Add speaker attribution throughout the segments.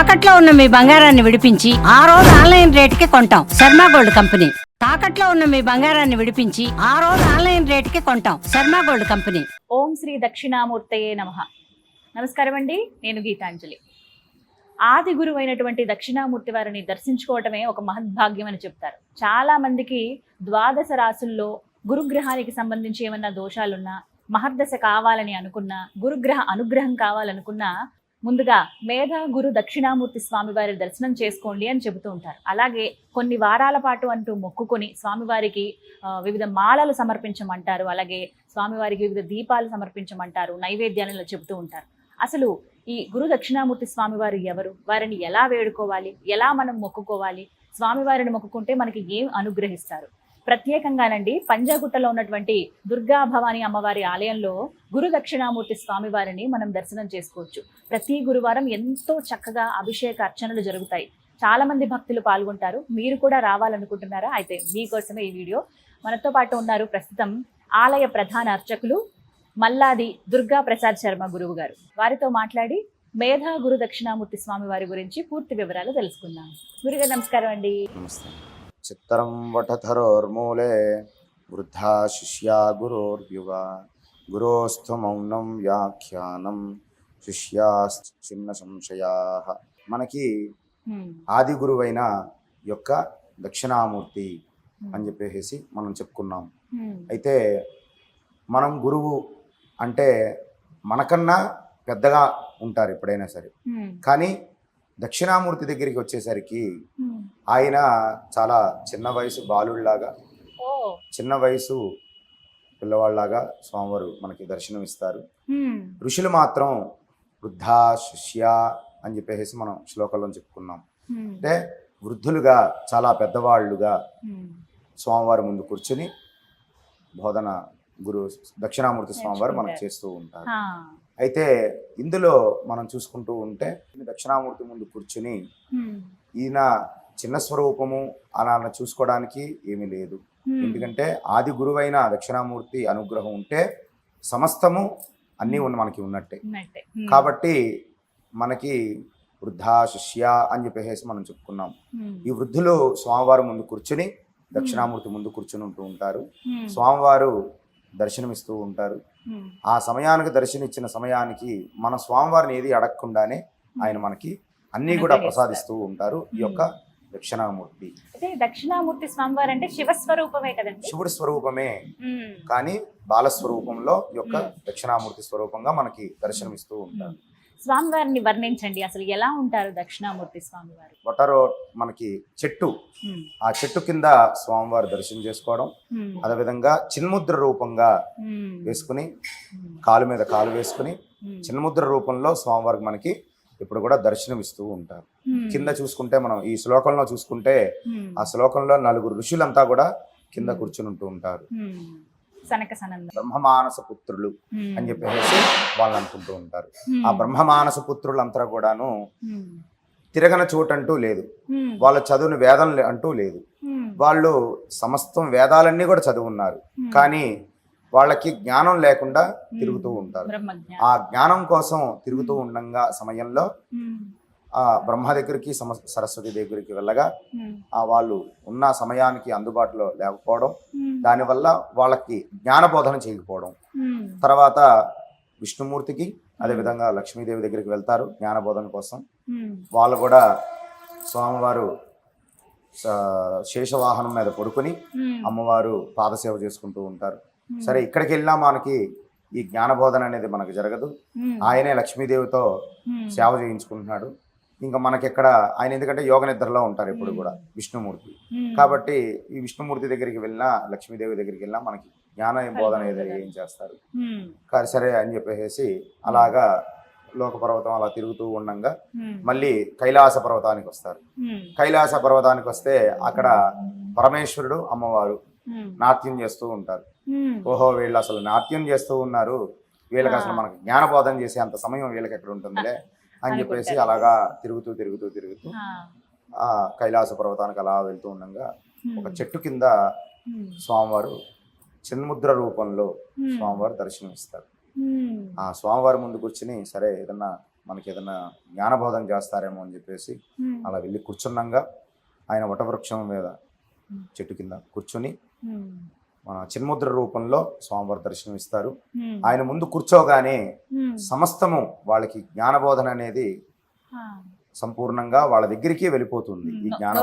Speaker 1: తాకట్లో ఉన్న మీ బంగారాన్ని విడిపించి ఆ రోజు ఆన్లైన్ రేటుకి కొంటాం. Sharma gold company. తాకట్లో ఉన్న మీ బంగారాన్ని విడిపించి ఆ రోజు ఆన్లైన్ రేటుకి కొంటాం. Sharma gold company.
Speaker 2: ఓం శ్రీ దక్షిణామూర్తయే నమ. నమస్కారం అండి నేను గీతాంజలి. ఆది గురువు అయినటువంటి దక్షిణామూర్తి వారిని దర్శించుకోవటమే ఒక మహద్భాగ్యం అని చెప్తారు. చాలా మందికి ద్వాదశ రాసుల్లో గురుగ్రహానికి సంబంధించి ఏమన్నా దోషాలున్నా మహర్దశ కావాలని అనుకున్నా గురుగ్రహ అనుగ్రహం కావాలనుకున్నా ముందుగా మేధా గురు దక్షిణామూర్తి స్వామి వారి దర్శనం చేసుకోండి అని చెబుతూ ఉంటారు. అలాగే కొన్ని వారాల పాటు అంటూ మొక్కుకొని స్వామివారికి వివిధ మాలలు సమర్పించమంటారు. అలాగే స్వామివారికి వివిధ దీపాలు సమర్పించమంటారు నైవేద్యాలను చెబుతూ ఉంటారు. అసలు ఈ గురు దక్షిణామూర్తి స్వామివారు ఎవరు? వారిని ఎలా వేడుకోవాలి? ఎలా మనం మొక్కుకోవాలి? స్వామివారిని మొక్కుకుంటే మనకి ఏం అనుగ్రహిస్తారు? ప్రత్యేకంగానండి పంజాగుట్టలో ఉన్నటువంటి దుర్గా భవానీ అమ్మవారి ఆలయంలో గురు దక్షిణామూర్తి స్వామివారిని మనం దర్శనం చేసుకోవచ్చు. ప్రతి గురువారం ఎంతో చక్కగా అభిషేక అర్చనలు జరుగుతాయి. చాలా మంది భక్తులు పాల్గొంటారు. మీరు కూడా రావాలనుకుంటున్నారా? అయితే మీకోసమే ఈ వీడియో. మనతో పాటు ఉన్నారు ప్రస్తుతం ఆలయ ప్రధాన అర్చకులు మల్లాది దుర్గా ప్రసాద్ శర్మ గురువు గారు. వారితో మాట్లాడి మేధా గురు దక్షిణామూర్తి స్వామి వారి గురించి పూర్తి వివరాలు తెలుసుకుందాం. గురుగారు నమస్కారం అండి.
Speaker 3: నమస్తే. చిత్తరం వటధరోర్మూలే వృద్ధా శిష్యా గురోర్యువా గురోస్థు మౌనం వ్యాఖ్యానం శిష్యాశ్చిన్న సంశయా మనకి ఆది గురువైన యొక్క దక్షిణామూర్తి అని చెప్పేసి మనం చెప్పుకున్నాం. అయితే మనం గురువు అంటే మనకన్నా పెద్దగా ఉంటారు ఎప్పుడైనా సరే. కానీ దక్షిణామూర్తి దగ్గరికి వచ్చేసరికి. ఆయన చాలా చిన్న వయసు బాలుడిలాగా చిన్న వయసు పిల్లవాళ్ళలాగా స్వామివారు మనకి దర్శనం ఇస్తారు ఋషులు మాత్రం వృద్ధా శిష్య అని చెప్పేసి మనం శ్లోకంలో చెప్పుకున్నాం. అంటే వృద్ధులుగా చాలా పెద్దవాళ్ళుగా. స్వామివారి ముందు కూర్చుని బోధన గురు దక్షిణామూర్తి స్వామివారు మనకు చేస్తూ ఉంటారు. అయితే ఇందులో మనం చూసుకుంటూ ఉంటే దక్షిణామూర్తి ముందు కూర్చుని ఈయన చిన్న స్వరూపము అలా చూసుకోవడానికి ఏమీ లేదు. ఎందుకంటే ఆది గురువైన దక్షిణామూర్తి అనుగ్రహం ఉంటే సమస్తము అన్నీ ఉన్న మనకి ఉన్నట్టే. కాబట్టి మనకి వృద్ధా శిష్య అని చెప్పేసి మనం చెప్పుకున్నాం. ఈ వృద్ధులు స్వామివారి ముందు కూర్చుని దక్షిణామూర్తి ముందు కూర్చుని ఉంటూ ఉంటారు. స్వామివారు దర్శనమిస్తూ ఉంటారు. ఆ సమయానికి దర్శనమిచ్చిన సమయానికి మన స్వామివారిని ఏది అడగకుండానే ఆయన మనకి అన్నీ కూడా. ప్రసాదిస్తూ ఉంటారు. ఈ యొక్క దక్షిణామూర్తి.
Speaker 2: దక్షిణామూర్తి స్వామివారు అంటే శివస్వరూపమే కదండి?
Speaker 3: శివుడి స్వరూపమే. కానీ బాలస్వరూపంలో ఈ యొక్క. దక్షిణామూర్తి స్వరూపంగా మనకి దర్శనమిస్తూ ఉంటారు.
Speaker 2: స్వామివారిని వర్ణించండి. అసలు ఎలా ఉంటారు దక్షిణామూర్తి స్వామివారు?
Speaker 3: వటరో మనకి చెట్టు. ఆ చెట్టు కింద స్వామివారి దర్శనం చేసుకోవడం అదేవిధంగా చిన్ముద్ర రూపంగా వేసుకుని కాలు మీద కాలు వేసుకుని చిన్ముద్ర రూపంలో స్వామివారికి మనకి ఇప్పుడు కూడా దర్శనం ఇస్తూ ఉంటారు కింద చూసుకుంటే మనం ఈ శ్లోకంలో చూసుకుంటే ఆ శ్లోకంలో నలుగురు ఋషులంతా కూడా కింద. కూర్చుని ఉంటూ ఉంటారు.
Speaker 2: సనక సనంద
Speaker 3: బ్రహ్మమానస పుత్రులు అని చెప్పేసి వాళ్ళు అనుకుంటూ ఉంటారు. ఆ బ్రహ్మమానస పుత్రులంతా కూడాను తిరగన చోటంటూ లేదు. వాళ్ళ చదువుని వేదం లే- అంటూ లేదు. వాళ్ళు సమస్తం వేదాలన్నీ కూడా చదువున్నారు. కానీ వాళ్ళకి జ్ఞానం లేకుండా తిరుగుతూ ఉంటారు. ఆ జ్ఞానం కోసం తిరుగుతూ ఉండంగా సమయంలో ఆ బ్రహ్మ దగ్గరికి సమ సరస్వతి దగ్గరికి వెళ్ళగా ఆ వాళ్ళు ఉన్న సమయానికి అందుబాటులో లేకపోవడం దానివల్ల వాళ్ళకి జ్ఞానబోధన చేయకపోవడం. తర్వాత విష్ణుమూర్తికి అదేవిధంగా లక్ష్మీదేవి దగ్గరికి వెళ్తారు జ్ఞానబోధన కోసం. వాళ్ళు కూడా స్వామివారు శేషవాహనం మీద పడుకొని అమ్మవారు పాదసేవ చేసుకుంటూ ఉంటారు. సరే ఇక్కడికి వెళ్ళినా మనకి ఈ జ్ఞానబోధన అనేది మనకు జరగదు. ఆయనే లక్ష్మీదేవితో సేవ చేయించుకుంటున్నాడు. ఇంకా మనకెక్కడ ఆయన ఎందుకంటే యోగ నిద్రలో ఉంటారు ఎప్పుడు కూడా విష్ణుమూర్తి. కాబట్టి ఈ విష్ణుమూర్తి దగ్గరికి వెళ్ళినా లక్ష్మీదేవి దగ్గరికి వెళ్ళినా మనకి జ్ఞాన బోధన ఏదో ఏం చేస్తారు? కానీ సరే అని చెప్పేసి అలాగా లోక పర్వతం అలా తిరుగుతూ ఉండంగా మళ్ళీ కైలాస పర్వతానికి వస్తారు. కైలాస పర్వతానికి వస్తే అక్కడ పరమేశ్వరుడు అమ్మవారు నాట్యం చేస్తూ ఉంటారు. ఓహో వీళ్ళు అసలు నాట్యం చేస్తూ ఉన్నారు. వీళ్ళకి అసలు మనకి జ్ఞానబోధన చేసే అంత సమయం వీళ్ళకి ఎక్కడ ఉంటుందిలే? అని చెప్పేసి. అలాగా తిరుగుతూ తిరుగుతూ తిరుగుతూ
Speaker 2: ఆ,
Speaker 3: కైలాస పర్వతానికి అలా వెళ్తూ ఉండగా ఒక చెట్టు కింద స్వామివారు చిన్ముద్ర రూపంలో స్వామివారు దర్శనం ఇస్తారు
Speaker 2: హ్మ్,
Speaker 3: ఆ స్వామివారి ముందు కూర్చుని సరే ఏదన్నా మనకి ఏదైనా జ్ఞానబోధం చేస్తారేమో అని చెప్పేసి అలా వెళ్ళి కూర్చున్నాగా ఆయన వటవృక్షం మీద. చెట్టు కింద కూర్చొని మన చిన్ముద్ర రూపంలో స్వామివారి దర్శనం ఇస్తారు. ఆయన ముందు కూర్చోగానే సమస్తము వాళ్ళకి జ్ఞానబోధన అనేది సంపూర్ణంగా వాళ్ళ దగ్గరికి వెళ్ళిపోతుంది ఈ జ్ఞానం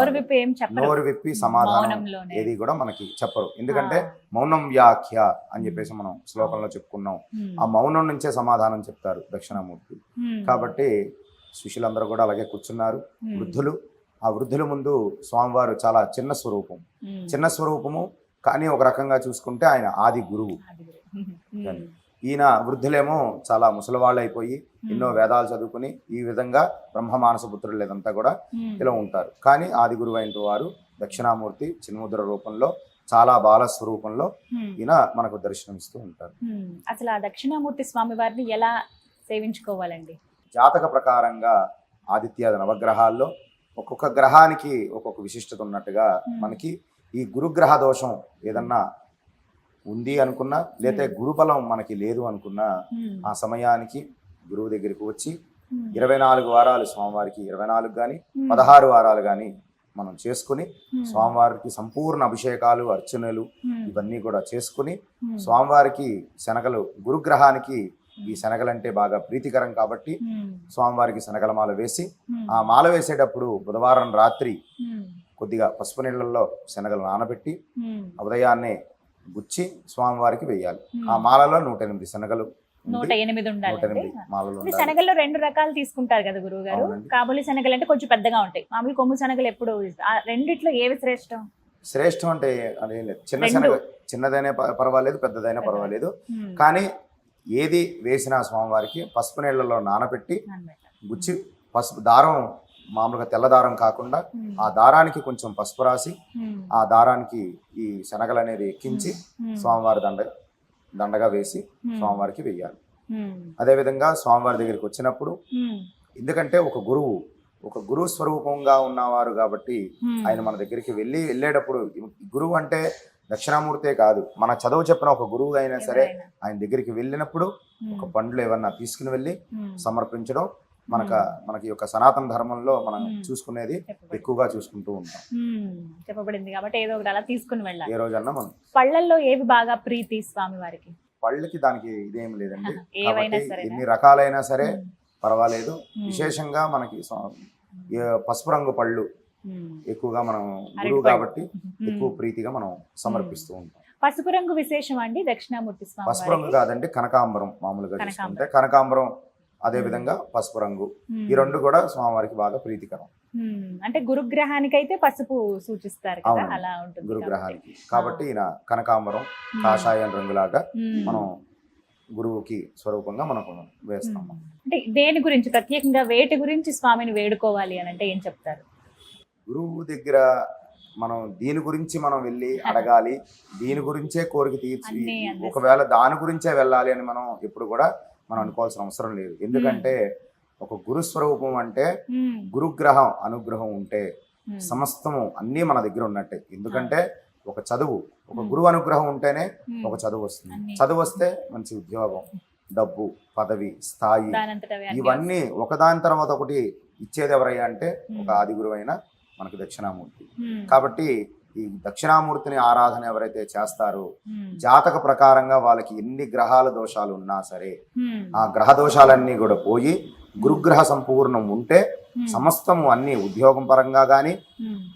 Speaker 2: నోరు విప్పి
Speaker 3: సమాధానం. ఏది కూడా మనకి చెప్పరు. ఎందుకంటే మౌనం వ్యాఖ్య అని చెప్పేసి మనం శ్లోకంలో చెప్పుకున్నాం. ఆ మౌనం నుంచే సమాధానం చెప్తారు దక్షిణామూర్తి. కాబట్టి శిష్యులందరూ కూడా అలాగే కూర్చున్నారు. వృద్ధులు ఆ వృద్ధుల ముందు స్వామివారు చాలా చిన్న స్వరూపం. చిన్న స్వరూపము కానీ ఒక రకంగా చూసుకుంటే ఆయన ఆది గురువు. ఈయన వృద్ధులేమో చాలా ముసలివాళ్ళు అయిపోయి ఎన్నో వేదాలు చదువుకుని ఈ విధంగా బ్రహ్మ మానస పుత్రులు ఇదంతా కూడా ఇలా ఉంటారు. కానీ ఆది గురువు అయిన వారు దక్షిణామూర్తి చిన్ముద్ర రూపంలో చాలా బాల స్వరూపంలో ఈయన మనకు దర్శనమిస్తూ ఉంటారు.
Speaker 2: అసలు ఆ దక్షిణామూర్తి స్వామి వారిని ఎలా సేవించుకోవాలండి?
Speaker 3: జాతక ప్రకారంగా ఆదిత్యాది నవగ్రహాల్లో ఒక్కొక్క గ్రహానికి ఒక్కొక్క విశిష్టత ఉన్నట్టుగా. మనకి ఈ గురుగ్రహ దోషం ఏదన్నా ఉంది అనుకున్నా లేతే గురుబలం మనకి లేదు అనుకున్నా ఆ సమయానికి గురువు దగ్గరికి వచ్చి ఇరవై నాలుగు వారాలు స్వామివారికి ఇరవై నాలుగు కానీ పదహారు వారాలు కానీ మనం చేసుకుని స్వామివారికి సంపూర్ణ అభిషేకాలు అర్చనలు ఇవన్నీ కూడా చేసుకుని స్వామివారికి శనగలు గురుగ్రహానికి ఈ శనగలంటే బాగా ప్రీతికరం కాబట్టి స్వామివారికి శనగల మాల వేసి ఆ మాల వేసేటప్పుడు బుధవారం రాత్రి కొద్దిగా పసుపు నీళ్ళల్లో శనగలు నానబెట్టి ఉదయాన్నే గుచ్చి స్వామివారికి వేయాలి. ఆ మాలలో నూట ఎనిమిది శనగలు
Speaker 2: నూట ఎనిమిది ఉండాలి. శనగల్లో రెండు రకాలు తీసుకుంటారు కదా గురువు గారు. కాబోలి శనగలు అంటే కొంచెం పెద్దగా ఉంటాయి. మామూలు కొమ్ము శనగలు ఎప్పుడు రెండిట్లో ఏవి శ్రేష్టం?
Speaker 3: శ్రేష్టం అంటే అదేం లేదు చిన్న. శనగ చిన్నదైనా పర్వాలేదు పెద్దదైనా పర్వాలేదు. కానీ ఏది వేసినా స్వామివారికి పసుపు నీళ్ళలో నానబెట్టి. గుచ్చి పసుపు దారం మామూలుగా తెల్ల దారం కాకుండా ఆ దారానికి కొంచెం పసుపు రాసి ఆ దారానికి ఈ శనగలు అనేది ఎక్కించి స్వామివారి దండ దండగా వేసి స్వామివారికి వెయ్యాలి. అదేవిధంగా స్వామివారి దగ్గరికి వచ్చినప్పుడు ఎందుకంటే ఒక గురువు ఒక గురువు స్వరూపంగా ఉన్నవారు కాబట్టి ఆయన మన దగ్గరికి వెళ్ళి వెళ్ళేటప్పుడు గురువు అంటే దక్షిణామూర్తే కాదు. మన చదువు చెప్పిన ఒక గురువు అయినా సరే. ఆయన దగ్గరికి వెళ్ళినప్పుడు ఒక పండ్లు ఏమన్నా తీసుకుని వెళ్ళి సమర్పించడం మనక మనకి యొక్క సనాతన ధర్మంలో మనం. చూసుకునేది. ఎక్కువగా చూసుకుంటూ ఉంటాం.
Speaker 2: చెప్పబడింది కాబట్టి ఏదో ఒకటి అలా తీసుకుని వెళ్ళాలి.
Speaker 3: ఏ రోజన్నా మనం.
Speaker 2: పళ్ళల్లో ఏవి బాగా ప్రీతి స్వామి వారికి?
Speaker 3: పళ్ళకి దానికి ఇదేం లేదండి. ఎన్ని రకాలైనా సరే పర్వాలేదు. విశేషంగా మనకి పసుపు రంగు పళ్ళు ఎక్కువగా మనం గురువు. కాబట్టి. ఎక్కువ ప్రీతిగా మనం సమర్పిస్తూ ఉంటాం.
Speaker 2: పసుపు రంగు విశేషం అండి దక్షిణామూర్తి స్వామి
Speaker 3: పసుపు రంగు కాదండి కనకాంబరం మామూలుగా
Speaker 2: కనకాంబరం
Speaker 3: అదే విధంగా పసుపు రంగు. ఈ రెండు కూడా స్వామివారికి బాగా ప్రీతికరం.
Speaker 2: అంటే గురుగ్రహానికైతే పసుపు సూచిస్తారు కదా. అలా ఉంటుంది
Speaker 3: గురుగ్రహానికి. కాబట్టి ఈయన కనకాంబరం కాషాయం రంగులాగా మనం గురువుకి స్వరూపంగా మనకు వేస్తాం.
Speaker 2: ఉమ్. అంటే దేని గురించి ప్రత్యేకంగా వేటి గురించి స్వామిని వేడుకోవాలి అని అంటే ఏం చెప్తారు?
Speaker 3: గురువు దగ్గర మనం దీని గురించి మనం వెళ్ళి అడగాలి దీని గురించే కోరిక తీర్చి. ఒకవేళ దాని గురించే వెళ్ళాలి అని మనం ఎప్పుడు కూడా మనం అనుకోవాల్సిన అవసరం లేదు. ఎందుకంటే ఒక గురు స్వరూపం అంటే
Speaker 2: ఉమ్,
Speaker 3: గురుగ్రహం అనుగ్రహం ఉంటే సమస్తము అన్నీ మన దగ్గర ఉన్నట్టే. ఎందుకంటే ఒక చదువు ఒక
Speaker 2: Hmm.
Speaker 3: గురువు అనుగ్రహం ఉంటేనే ఒక చదువు వస్తుంది. చదువు వస్తే మంచి ఉద్యోగం డబ్బు పదవి స్థాయి ఇవన్నీ ఒకదాని తర్వాత ఒకటి ఇచ్చేది ఎవరయ్యా అంటే
Speaker 2: Hmm.
Speaker 3: ఒక ఆది గురువు అయిన మనకి దక్షిణామూర్తి. కాబట్టి ఈ దక్షిణామూర్తిని ఆరాధన ఎవరైతే చేస్తారో జాతక ప్రకారంగా వాళ్ళకి ఎన్ని గ్రహాల దోషాలు ఉన్నా సరే ఆ గ్రహ దోషాలన్నీ కూడా పోయి గురుగ్రహ సంపూర్ణం ఉంటే సమస్తము అన్ని ఉద్యోగం పరంగా కానీ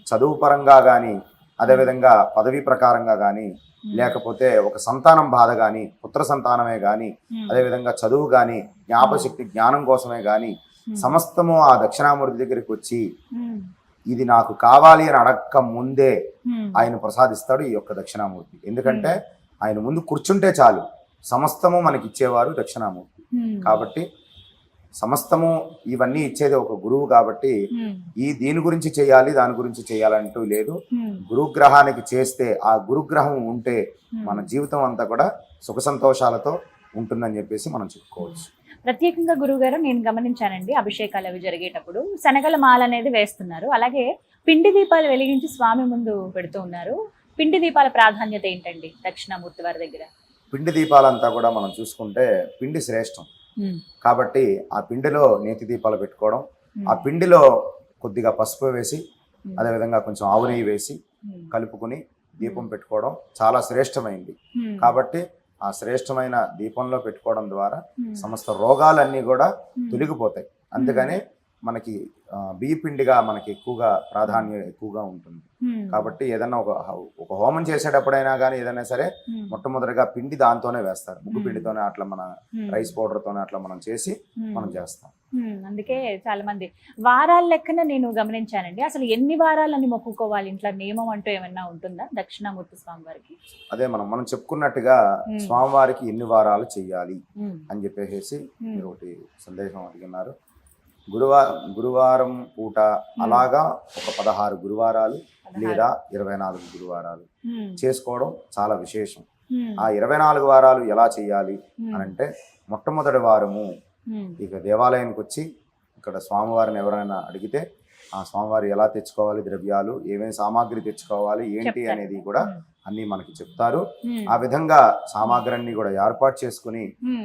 Speaker 3: చదువు పరంగా కానీ అదేవిధంగా పదవి ప్రకారంగా కానీ లేకపోతే ఒక సంతానం బాధ కానీ పుత్ర సంతానమే కానీ అదేవిధంగా చదువు కానీ జ్ఞాపశక్తి జ్ఞానం కోసమే కానీ సమస్తము ఆ దక్షిణామూర్తి దగ్గరికి వచ్చి ఇది నాకు కావాలి అని అడక్క ముందే ఆయన ప్రసాదిస్తాడు ఈ యొక్క దక్షిణామూర్తి. ఎందుకంటే ఆయన ముందు కూర్చుంటే చాలు. సమస్తము మనకి ఇచ్చేవారు దక్షిణామూర్తి. కాబట్టి సమస్తము ఇవన్నీ ఇచ్చేది ఒక గురువు కాబట్టి ఈ దీని గురించి చేయాలి దాని గురించి చేయాలంటూ లేదు. గురుగ్రహానికి చేస్తే ఆ గురుగ్రహం ఉంటే. మన జీవితం అంతా కూడా సుఖ సంతోషాలతో ఉంటుందని చెప్పేసి మనం చెప్పుకోవచ్చు.
Speaker 2: ప్రత్యేకంగా గురువుగారు నేను గమనించానండి అభిషేకాలు అవి జరిగేటప్పుడు. శనగల మాల అనేది వేస్తున్నారు. అలాగే పిండి దీపాలు వెలిగించి స్వామి ముందు పెడుతూ ఉన్నారు. పిండి దీపాల ప్రాధాన్యత ఏంటండి దక్షిణామూర్తి వారి దగ్గర?
Speaker 3: పిండి దీపాలంతా కూడా మనం చూసుకుంటే పిండి శ్రేష్టం. కాబట్టి ఆ పిండిలో నేతి దీపాలు పెట్టుకోవడం ఆ పిండిలో కొద్దిగా పసుపు వేసి అదేవిధంగా కొంచెం ఆవు నెయ్యి వేసి కలుపుకుని దీపం పెట్టుకోవడం చాలా శ్రేష్టమైంది. కాబట్టి ఆ శ్రేష్టమైన దీపంలో పెట్టుకోవడం ద్వారా సమస్త రోగాలన్నీ కూడా తొలగిపోతాయి. అందుకనే మనకి బియ్య పిండిగా మనకి ఎక్కువగా ప్రాధాన్యం ఎక్కువగా ఉంటుంది. కాబట్టి ఏదైనా ఒక ఒక హోమం చేసేటప్పుడైనా కానీ ఏదైనా సరే మొట్టమొదటిగా పిండి దాంతోనే వేస్తారు. ముగ్గు. పిండితోనే అట్లా మన రైస్ పౌడర్ తోనే అట్లా మనం చేసి మనం చేస్తాం.
Speaker 2: అందుకే చాలా మంది వారాల లెక్కన నేను గమనించానండి. అసలు ఎన్ని వారాలని మొక్కుకోవాలి? ఇంట్లో నియమం అంటూ ఏమన్నా ఉంటుందా? దక్షిణామూర్తి స్వామి వారికి?
Speaker 3: అదే మనం మనం చెప్పుకున్నట్టుగా. స్వామివారికి ఎన్ని వారాలు చెయ్యాలి
Speaker 2: ఉమ్,
Speaker 3: అని చెప్పేసి మీరు ఒకటి సందేశం అడిగినారు. గురువారం గురువారం పూట అలాగా ఒక పదహారు గురువారాలు. లేదా ఇరవై నాలుగు గురువారాలు చేసుకోవడం చాలా విశేషం. ఆ ఇరవై నాలుగు వారాలు ఎలా చేయాలి అని అంటే మొట్టమొదటి వారము ఇక దేవాలయానికి వచ్చి ఇక్కడ స్వామివారిని ఎవరైనా అడిగితే ఆ స్వామివారి ఎలా తెచ్చుకోవాలి ద్రవ్యాలు ఏమేమి సామాగ్రి తెచ్చుకోవాలి ఏంటి. అనేది కూడా అన్ని మనకి చెప్తారు. ఆ విధంగా సామాగ్రిని కూడా ఏర్పాటు చేసుకుని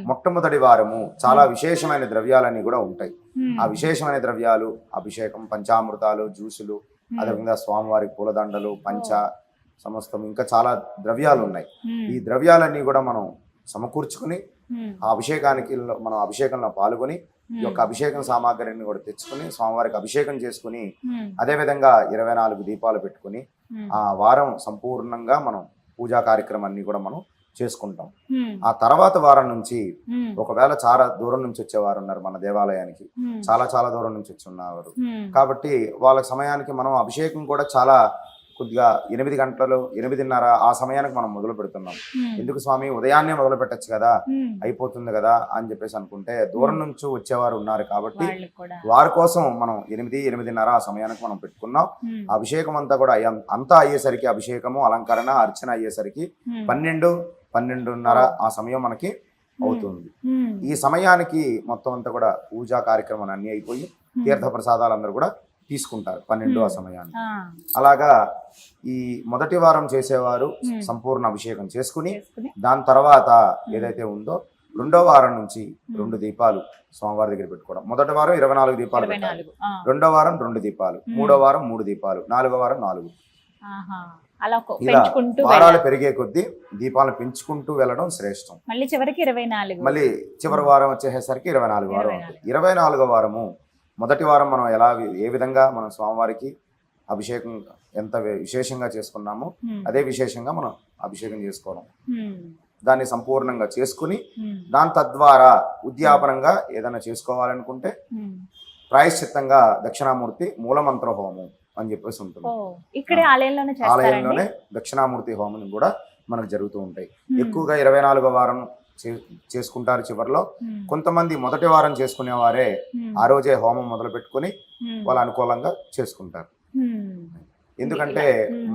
Speaker 3: మొట్టమొదటి వారము చాలా విశేషమైన ద్రవ్యాలన్నీ కూడా ఉంటాయి. ఆ విశేషమైన ద్రవ్యాలు అభిషేకం పంచామృతాలు జ్యూసులు అదేవిధంగా స్వామివారి పూలదండలు పంచ సమస్తం ఇంకా చాలా ద్రవ్యాలు ఉన్నాయి. ఈ ద్రవ్యాలన్నీ కూడా మనం సమకూర్చుకుని ఆ అభిషేకానికి మనం అభిషేకంలో పాల్గొని ఈ యొక్క అభిషేకం సామాగ్రిని కూడా తెచ్చుకుని స్వామివారికి అభిషేకం చేసుకుని అదేవిధంగా ఇరవై నాలుగు దీపాలు పెట్టుకుని ఆ వారం సంపూర్ణంగా మనం పూజా కార్యక్రమాన్ని కూడా మనం చేసుకుంటాం. ఆ తర్వాత వారం నుంచి ఒకవేళ చాలా దూరం నుంచి వచ్చేవారు ఉన్నారు మన దేవాలయానికి. చాలా చాలా దూరం నుంచి వచ్చి ఉన్నారు.
Speaker 2: ఉమ్,
Speaker 3: కాబట్టి వాళ్ళ సమయానికి మనం అభిషేకం కూడా చాలా కొద్దిగా ఎనిమిది గంటలు ఎనిమిదిన్నర ఆ సమయానికి మనం మొదలు పెడుతున్నాం. ఎందుకు స్వామి? ఉదయాన్నే మొదలు పెట్టచ్చు కదా. అయిపోతుంది కదా అని చెప్పేసి అనుకుంటే దూరం నుంచి వచ్చేవారు ఉన్నారు కాబట్టి వారి కోసం మనం ఎనిమిది ఎనిమిదిన్నర ఆ సమయానికి మనం పెట్టుకున్నాం. అభిషేకం అంతా కూడా అంతా అయ్యేసరికి అభిషేకము అలంకరణ అర్చన అయ్యేసరికి పన్నెండు పన్నెండున్నర ఆ సమయం మనకి అవుతుంది. ఈ సమయానికి మొత్తం అంతా కూడా పూజా కార్యక్రమాలు అన్ని అయిపోయి తీర్థ ప్రసాదాలు అందరూ కూడా తీసుకుంటారు పన్నెండు ఆ
Speaker 2: ఆ,
Speaker 3: అలాగా ఈ మొదటి వారం చేసేవారు. సంపూర్ణ అభిషేకం చేసుకుని దాని తర్వాత ఏదైతే ఉందో రెండో వారం నుంచి రెండు దీపాలు స్వామివారి దగ్గర పెట్టుకోవడం. మొదటి వారం ఇరవై నాలుగు దీపాలు పెట్టాలి. రెండో వారం రెండు దీపాలు. మూడో వారం మూడు దీపాలు నాలుగో వారం నాలుగు. ఇలా వారాలు. పెరిగే కొద్దీ దీపాలను పెంచుకుంటూ వెళ్ళడం శ్రేష్టం.
Speaker 2: మళ్ళీ చివరికి ఇరవై నాలుగు.
Speaker 3: మళ్ళీ చివరి వారం వచ్చేసరికి ఇరవై నాలుగు వారం
Speaker 2: ఇరవై
Speaker 3: నాలుగో వారము మొదటి వారం మనం ఎలా ఏ విధంగా మనం స్వామివారికి అభిషేకం ఎంత విశేషంగా చేసుకున్నామో అదే విశేషంగా మనం అభిషేకం చేసుకోవడం. దాన్ని సంపూర్ణంగా చేసుకుని దాని తద్వారా ఉద్యాపనంగా ఏదైనా చేసుకోవాలనుకుంటే. ప్రాయశ్చిత్తంగా దక్షిణామూర్తి మూలమంత్ర హోమం అని చెప్పేసి ఉంటుంది.
Speaker 2: ఇక్కడే ఆలయంలోనే
Speaker 3: దక్షిణామూర్తి హోమం కూడా మనకు జరుగుతూ ఉంటాయి. ఎక్కువగా ఇరవై నాలుగో వారం చేసుకుంటారు చివరిలో. కొంతమంది మొదటి వారం చేసుకునేవారే
Speaker 2: ఉమ్,
Speaker 3: ఆ రోజే హోమం మొదలు పెట్టుకుని వాళ్ళు అనుకూలంగా చేసుకుంటారు. ఎందుకంటే.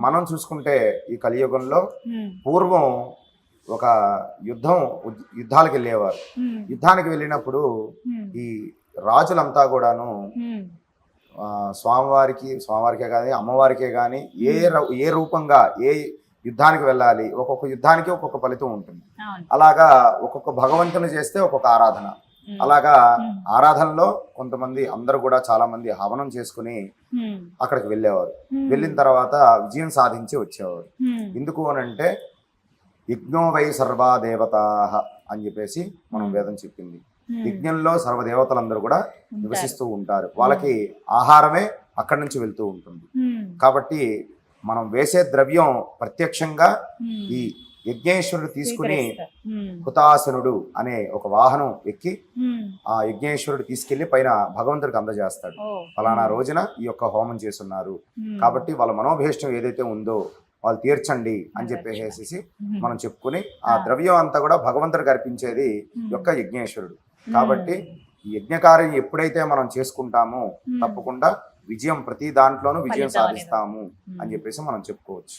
Speaker 3: మనం చూసుకుంటే ఈ కలియుగంలో పూర్వం ఒక యుద్ధం యుద్ధాలకు వెళ్ళేవారు. యుద్ధానికి వెళ్ళినప్పుడు ఈ రాజులంతా కూడాను స్వామివారికి స్వామివారికే కానీ అమ్మవారికే కానీ ఏ ఏ రూపంగా ఏ యుద్ధానికి వెళ్ళాలి ఒక్కొక్క యుద్ధానికి ఒక్కొక్క ఫలితం ఉంటుంది. అలాగా ఒక్కొక్క భగవంతుని చేస్తే ఒక్కొక్క ఆరాధన. అలాగా ఆరాధనలో కొంతమంది అందరూ కూడా చాలా మంది హవనం చేసుకుని అక్కడికి వెళ్ళేవారు. వెళ్ళిన తర్వాత విజయం సాధించి వచ్చేవారు. ఎందుకు అని అంటే యజ్ఞో వై సర్వా దేవతా అని చెప్పేసి మనం. వేదం చెప్పింది. యజ్ఞంలో సర్వదేవతలందరూ కూడా. నివసిస్తూ ఉంటారు. వాళ్ళకి ఆహారమే అక్కడి నుంచి వెళ్తూ ఉంటుంది. కాబట్టి మనం వేసే ద్రవ్యం ప్రత్యక్షంగా ఈ యజ్ఞేశ్వరుడు తీసుకుని హుతాసనుడు అనే ఒక వాహనం ఎక్కి ఆ యజ్ఞేశ్వరుడు తీసుకెళ్ళి పైన భగవంతుడికి అందజేస్తాడు. ఫలానా రోజున ఈ యొక్క హోమం చేస్తున్నారు. కాబట్టి వాళ్ళ మనోభీష్టం ఏదైతే ఉందో వాళ్ళు తీర్చండి అని చెప్పేసి
Speaker 2: ఉమ్,
Speaker 3: మనం చెప్పుకుని ఆ. ద్రవ్యం అంతా కూడా భగవంతుడికి అర్పించేది యొక్క యజ్ఞేశ్వరుడు. కాబట్టి ఈ యజ్ఞకార్యం ఎప్పుడైతే మనం చేసుకుంటామో తప్పకుండా విజయం ప్రతి దాంట్లోనూ విజయం. సాధిస్తాము అని చెప్పేసి మనం చెప్పుకోవచ్చు.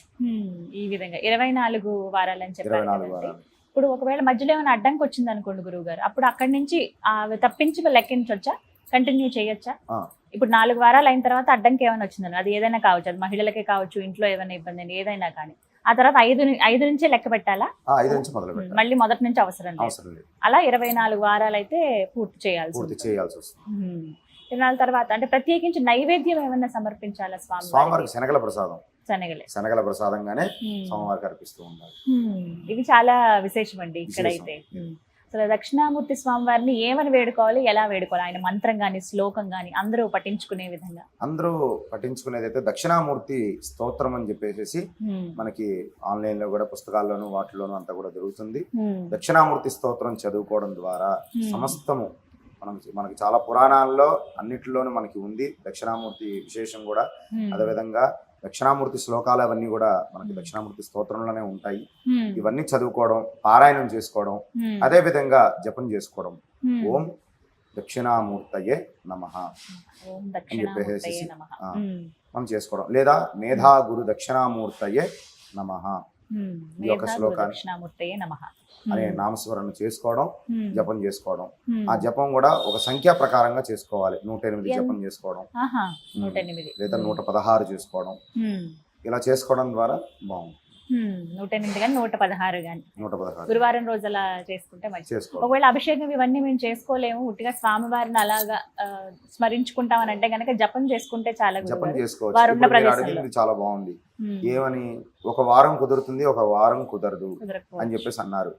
Speaker 2: ఈ విధంగా ఇరవై నాలుగు వారాలని
Speaker 3: ఇరవై
Speaker 2: చెప్పారు
Speaker 3: నాలుగు. వారాలు.
Speaker 2: ఇప్పుడు ఒకవేళ మధ్యలో ఏమైనా అడ్డంకి వచ్చింది అనుకోండి గురువు గారు అప్పుడు అక్కడి నుంచి తప్పించి లెక్కించవచ్చా కంటిన్యూ చేయొచ్చా. ఇప్పుడు నాలుగు వారాలు అయిన తర్వాత అడ్డంకి ఏమైనా వచ్చిందని అది ఏదైనా కావచ్చు అది మహిళలకే కావచ్చు ఇంట్లో ఏమైనా ఇబ్బంది ఏదైనా కానీ. ఆ తర్వాత ఐదు ఐదు నుంచే లెక్క పెట్టాలా?
Speaker 3: ఆ, ఐదు నుంచి మొదలు పెట్టాలి.
Speaker 2: మళ్ళీ మొదటి నుంచి అవసరం లేదు. అలా ఇరవై నాలుగు వారాలు అయితే పూర్తి చేయాల్సి
Speaker 3: పూర్తి. చేయాల్సి వస్తుంది.
Speaker 2: తినాల తర్వాత అంటే ప్రత్యేకించి నైవేద్యం ఏమన్నా సమర్పించాలా స్వామి
Speaker 3: స్వామివారికి శనగల ప్రసాదం
Speaker 2: శనగలే
Speaker 3: శనగల ప్రసాదంగానే. స్వామివారికి అర్పిస్తూ ఉండాలి.
Speaker 2: ఇది చాలా విశేషం అండి ఇక్కడైతే. అసలు దక్షిణామూర్తి స్వామి వారిని ఏమని వేడుకోవాలి ఎలా వేడుకోవాలి ఆయన మంత్రం గాని శ్లోకం గాని అందరూ పఠించుకునే విధంగా
Speaker 3: అందరూ పఠించుకునేది అయితే దక్షిణామూర్తి స్తోత్రం అని చెప్పేసి. మనకి ఆన్లైన్లో కూడా పుస్తకాల్లోనూ వాటిలోనూ అంతా కూడా దొరుకుతుంది
Speaker 2: ఉమ్.
Speaker 3: దక్షిణామూర్తి స్తోత్రం చదువుకోవడం ద్వారా. సమస్తము మనం మనకి చాలా పురాణాల్లో అన్నిటిలోనూ మనకి ఉంది దక్షిణామూర్తి విశేషం కూడా. అదేవిధంగా దక్షిణామూర్తి శ్లోకాలు అవన్నీ కూడా మనకి. దక్షిణామూర్తి స్తోత్రంలోనే ఉంటాయి. ఇవన్నీ చదువుకోవడం పారాయణం చేసుకోవడం. అదే విధంగా జపం చేసుకోవడం. ఓం దక్షిణామూర్తయే నమ. ఆ.
Speaker 2: ఉమ్.
Speaker 3: మనం చేసుకోవడం లేదా మేధా గురు దక్షిణామూర్తయే నమ. ఈ యొక్క శ్లోకాన్ని-. అనే. నామస్మరణ చేసుకోవడం. జపం చేసుకోవడం. ఆ జపం కూడా ఒక సంఖ్యా ప్రకారంగా చేసుకోవాలి నూట ఎనిమిది? జపం చేసుకోవడం లేదా. నూట పదహారు చేసుకోవడం. ఇలా చేసుకోవడం ద్వారా బాగుంది.
Speaker 2: నూట ఎనిమిది కానీ నూట పదహారు కానీ గురువారం రోజు అలా చేసుకుంటే మంచిది
Speaker 3: చేసుకోవడం
Speaker 2: ఒకవేళ అభిషేకం ఇవన్నీ మేము చేసుకోలేము ఉట్టిగా స్వామివారిని అలాగా స్మరించుకుంటామని అంటే గనక జపం చేసుకుంటే చాలా
Speaker 3: జపం. చేసుకోవచ్చు చాలా బాగుంది. ఏమని ఒక వారం కుదురుతుంది ఒక వారం కుదరదు. అని చెప్పేసి అన్నారు.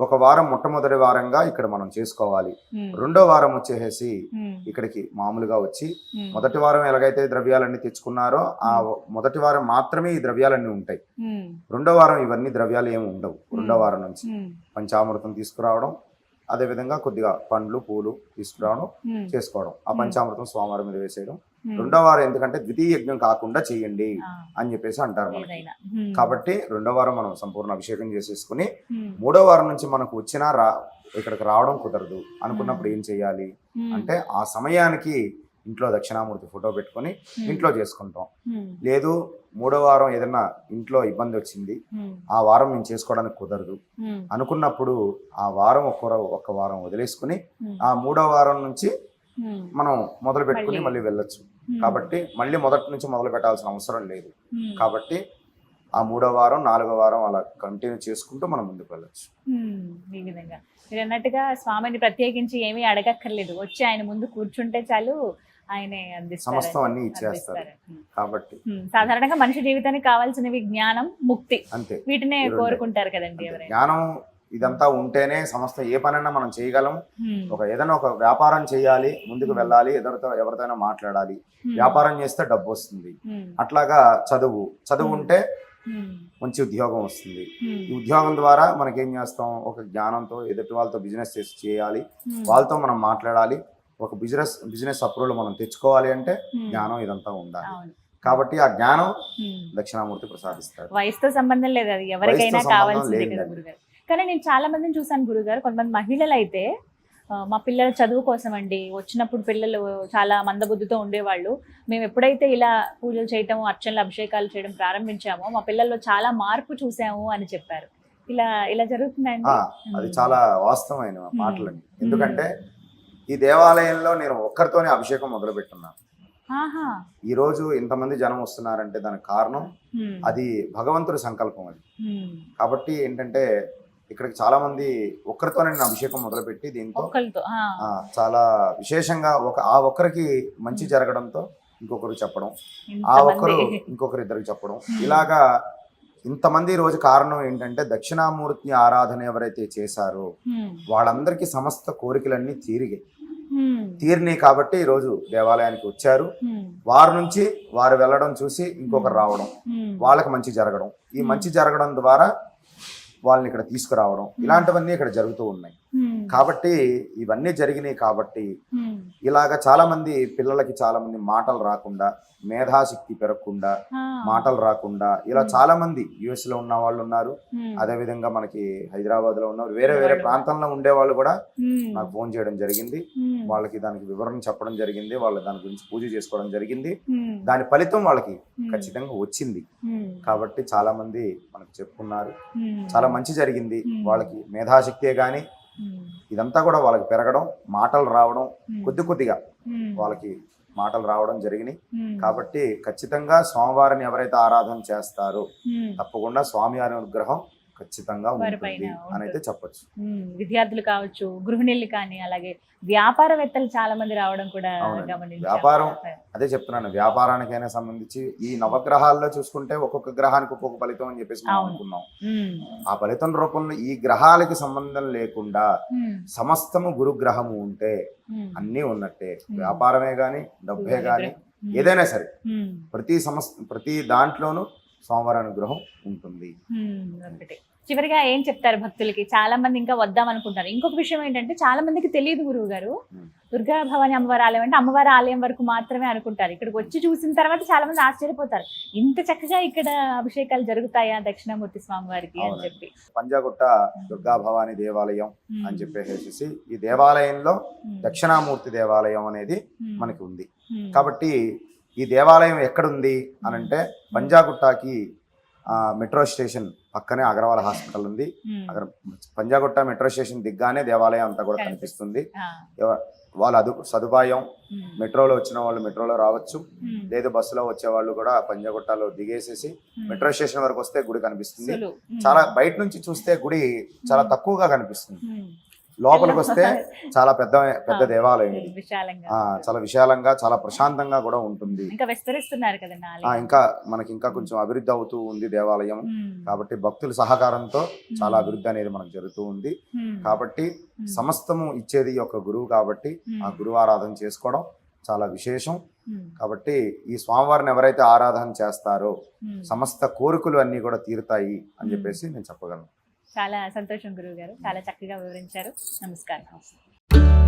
Speaker 3: ఒక వారం మొట్టమొదటి వారంగా ఇక్కడ మనం చేసుకోవాలి. రెండో వారం వచ్చేసి
Speaker 2: ఉమ్.
Speaker 3: ఇక్కడికి మామూలుగా వచ్చి. మొదటి వారం ఎలాగైతే ద్రవ్యాలన్నీ తెచ్చుకున్నారో ఆ మొదటి వారం మాత్రమే ఈ ద్రవ్యాలన్నీ ఉంటాయి. రెండో వారం ఇవన్నీ ద్రవ్యాలు ఏమి ఉండవు రెండో వారం నుంచి. పంచామృతం తీసుకురావడం అదే విధంగా కొద్దిగా పండ్లు పూలు తీసుకురావడం. చేసుకోవడం ఆ. పంచామృతం స్వామివారి మీద వేసేయడం. రెండో వారం ఎందుకంటే ద్వితీయ యజ్ఞం కాకుండా చేయండి అని చెప్పేసి అంటారు మనకి. కాబట్టి రెండో వారం మనం సంపూర్ణ అభిషేకం చేసేసుకుని. మూడో వారం నుంచి మనకు వచ్చినా రా ఇక్కడికి రావడం కుదరదు అనుకున్నప్పుడు ఏం చేయాలి. అంటే ఆ సమయానికి ఇంట్లో దక్షిణామూర్తి ఫోటో పెట్టుకొని. ఇంట్లో చేసుకుంటాం. లేదు మూడో వారం ఏదైనా ఇంట్లో ఇబ్బంది వచ్చింది. ఆ వారం మేము చేసుకోవడానికి కుదరదు. అనుకున్నప్పుడు ఆ వారం ఒక్క ఒక్క వారం వదిలేసుకుని. ఆ మూడో వారం నుంచి. మనం మొదలు పెట్టుకుని
Speaker 2: మళ్ళీ.
Speaker 3: వెళ్ళొచ్చు. కాబట్టి మళ్ళీ మొదటి నుంచి మొదలు పెట్టాల్సిన అవసరం లేదు. కాబట్టి ఆ మూడో వారం నాలుగో వారం అలా కంటిన్యూ చేసుకుంటూ మనం ముందుకు వెళ్ళొచ్చు.
Speaker 2: ఈ విధంగా. మీరు అన్నట్టుగా స్వామిని ప్రత్యేకించి ఏమీ అడగక్కర్లేదు. వచ్చి ఆయన ముందు కూర్చుంటే చాలు ఆయనే అందిస్తారు.
Speaker 3: సమస్తం అన్ని ఇచ్చేస్తారు. కాబట్టి
Speaker 2: సాధారణంగా మనిషి జీవితానికి కావాల్సినవి జ్ఞానం ముక్తి.
Speaker 3: అంతే.
Speaker 2: వీటినే. కోరుకుంటారు కదండి. ఎవరైనా.
Speaker 3: జ్ఞానం ఇదంతా ఉంటేనే సమస్త ఏ పనైనా మనం చేయగలం. ఒక ఏదైనా ఒక వ్యాపారం చేయాలి ముందుకు. వెళ్ళాలి ఎవరితో ఎవరితోనైనా మాట్లాడాలి. వ్యాపారం చేస్తే డబ్బు వస్తుంది. అట్లాగా చదువు. చదువు. ఉంటే మంచి ఉద్యోగం వస్తుంది. ఈ ఉద్యోగం ద్వారా మనకి ఏం చేస్తాం? ఒక జ్ఞానంతో ఎదుటి వాళ్ళతో బిజినెస్ చేసి చేయాలి వాళ్ళతో మనం మాట్లాడాలి ఒక బిజినెస్ బిజినెస్ అప్రూవల్ మనం తెచ్చుకోవాలి అంటే జ్ఞానం ఇదంతా ఉండాలి. కాబట్టి ఆ జ్ఞానం. దక్షిణామూర్తి ప్రసాదిస్తాడు.
Speaker 2: వయసుతో సంబంధం లేదు అది. ఎవరికైనా కావాల్సిందే కానీ నేను చాలా మందిని చూసాను గురుగారు. కొంతమంది మహిళలు అయితే మా పిల్లల చదువు కోసం అండి వచ్చినప్పుడు పిల్లలు చాలా మందబుద్ధితో ఉండేవాళ్ళు. మేము ఎప్పుడైతే ఇలా పూజలు చేయటం అర్చనలు అభిషేకాలు చేయడం ప్రారంభించామో మా పిల్లల్లో చాలా మార్పు చూసాము అని చెప్పారు. ఇలా ఇలా జరుగుతుందండి?
Speaker 3: అది చాలా వాస్తవమైన. మాటలండి. ఎందుకంటే ఈ దేవాలయంలో నేను ఒక్కరితోనే అభిషేకం మొదలు పెట్టున్నాను ఈ రోజు ఇంతమంది జనం వస్తున్నారంటే దానికి కారణం అది భగవంతుడి సంకల్పం అది. కాబట్టి ఏంటంటే ఇక్కడికి చాలా మంది ఒక్కరితోనే నేను అభిషేకం మొదలుపెట్టి దీంతో
Speaker 2: ఒక్కరితో
Speaker 3: చాలా విశేషంగా ఒక ఆ ఒక్కరికి మంచి జరగడంతో ఇంకొకరు చెప్పడం ఆ ఒక్కరు ఇంకొకరు ఇద్దరికి చెప్పడం. ఇలాగా ఇంతమంది ఈ రోజు కారణం ఏంటంటే దక్షిణామూర్తి ఆరాధన ఎవరైతే చేశారో వాళ్ళందరికీ సమస్త కోరికలన్నీ తీరిగాయి. తీరినాయి కాబట్టి ఈ రోజు దేవాలయానికి వచ్చారు. వారి నుంచి వారు వెళ్ళడం చూసి ఇంకొకరు రావడం వాళ్ళకి మంచి జరగడం. ఈ మంచి జరగడం ద్వారా వాళ్ళని ఇక్కడ తీసుకురావడం ఇలాంటివన్నీ ఇక్కడ జరుగుతూ ఉన్నాయి.
Speaker 2: ఉమ్,
Speaker 3: కాబట్టి ఇవన్నీ జరిగినాయి కాబట్టి
Speaker 2: ఉమ్,
Speaker 3: ఇలాగ చాలా మంది పిల్లలకి చాలా మంది మాటలు రాకుండా మేధాశక్తి పెరగకుండా మాటలు రాకుండా ఇలా
Speaker 2: Hmm.
Speaker 3: చాలా మంది యుఎస్లో ఉన్న వాళ్ళు ఉన్నారు. అదే విధంగా మనకి హైదరాబాద్లో ఉన్నారు వేరే వేరే. ప్రాంతంలో ఉండే వాళ్ళు కూడా నాకు ఫోన్ చేయడం జరిగింది. వాళ్ళకి దానికి వివరణ చెప్పడం జరిగింది. వాళ్ళ దాని గురించి పూజ చేసుకోవడం జరిగింది. దాని ఫలితం వాళ్ళకి ఖచ్చితంగా వచ్చింది. కాబట్టి చాలా మంది మనకు చెప్పుకున్నారు. చాలా మంచి జరిగింది. వాళ్ళకి మేధాశక్తే గాని
Speaker 2: ఉమ్,
Speaker 3: ఇదంతా కూడా వాళ్ళకి పెరగడం మాటలు రావడం కొద్ది కొద్దిగా వాళ్ళకి మాటలు రావడం జరిగినాయి. కాబట్టి ఖచ్చితంగా స్వామివారిని ఎవరైతే ఆరాధన చేస్తారో తప్పకుండా స్వామి వారి అనుగ్రహం ఖచ్చితంగా ఉంటుంది. అని అయితే చెప్పొచ్చు.
Speaker 2: విద్యార్థులు కావచ్చు గృహిణులు కానీ అలాగే వ్యాపారవేత్తలు చాలా మంది రావడం కూడా
Speaker 3: వ్యాపారం అదే చెప్తున్నాను వ్యాపారానికైనా సంబంధించి ఈ నవగ్రహాల్లో చూసుకుంటే ఒక్కొక్క గ్రహానికి ఒక్కొక్క ఫలితం అని చెప్పేసి మనం. అనుకున్నాం. ఆ ఫలితం రూపంలో ఈ గ్రహాలకి సంబంధం లేకుండా సమస్తము గురుగ్రహము ఉంటే అన్నీ ఉన్నట్టే. వ్యాపారమే గాని డబ్బే గాని ఏదైనా సరే ప్రతి సమస్ ప్రతి దాంట్లోనూ స్వామివారి అనుగ్రహం ఉంటుంది.
Speaker 2: చివరిగా ఏం చెప్తారు భక్తులకి? చాలా మంది ఇంకా వద్దాం అనుకుంటారు. ఇంకొక విషయం ఏంటంటే చాలా మందికి తెలియదు గురువు గారు. దుర్గా భవాని అమ్మవారి ఆలయం అంటే అమ్మవారి ఆలయం వరకు మాత్రమే అనుకుంటారు. ఇక్కడికి వచ్చి చూసిన తర్వాత చాలా మంది ఆశ్చర్యపోతారు. ఇంత చక్కగా ఇక్కడ అభిషేకాలు జరుగుతాయా దక్షిణామూర్తి స్వామి వారికి అని. చెప్పి.
Speaker 3: పంజాగుట్ట దుర్గా భవాని దేవాలయం అని చెప్పేసి ఈ దేవాలయంలో దక్షిణామూర్తి దేవాలయం అనేది మనకి ఉంది. కాబట్టి ఈ దేవాలయం ఎక్కడుంది అని అంటే పంజాగుట్టకి మెట్రో స్టేషన్ పక్కనే అగర్వాల్ హాస్పిటల్ ఉంది. అగర పంజాగుట్ట మెట్రో స్టేషన్ దిగ్గానే దేవాలయం అంతా కూడా కనిపిస్తుంది. వాళ్ళ అదు సదుపాయం మెట్రోలో వచ్చిన వాళ్ళు మెట్రోలో రావచ్చు. లేదు బస్సులో వచ్చే వాళ్ళు కూడా పంజాగుట్టలో దిగేసేసి మెట్రో స్టేషన్ వరకు వస్తే గుడి కనిపిస్తుంది. చాలా బయట నుంచి చూస్తే గుడి చాలా తక్కువగా కనిపిస్తుంది. లోపలికి వస్తే చాలా పెద్ద పెద్ద దేవాలయం చాలా విశాలంగా చాలా ప్రశాంతంగా కూడా ఉంటుంది.
Speaker 2: ఇంకా విస్తరిస్తున్నారు ఆలయం
Speaker 3: ఇంకా మనకి ఇంకా కొంచెం అభివృద్ధి అవుతూ ఉంది దేవాలయం. కాబట్టి భక్తుల సహకారంతో చాలా అభివృద్ధి అనేది మనకు జరుగుతూ ఉంది. కాబట్టి సమస్తము ఇచ్చేది ఒక గురువు కాబట్టి ఆ గురువు ఆరాధన చేసుకోవడం చాలా విశేషం. కాబట్టి ఈ స్వామివారిని ఎవరైతే ఆరాధన చేస్తారో. సమస్త కోరికలు అన్ని కూడా తీరుతాయి అని. చెప్పేసి నేను చెప్పగలను.
Speaker 2: చాలా సంతోషం గురువు గారు. చాలా చక్కగా వివరించారు. నమస్కారం.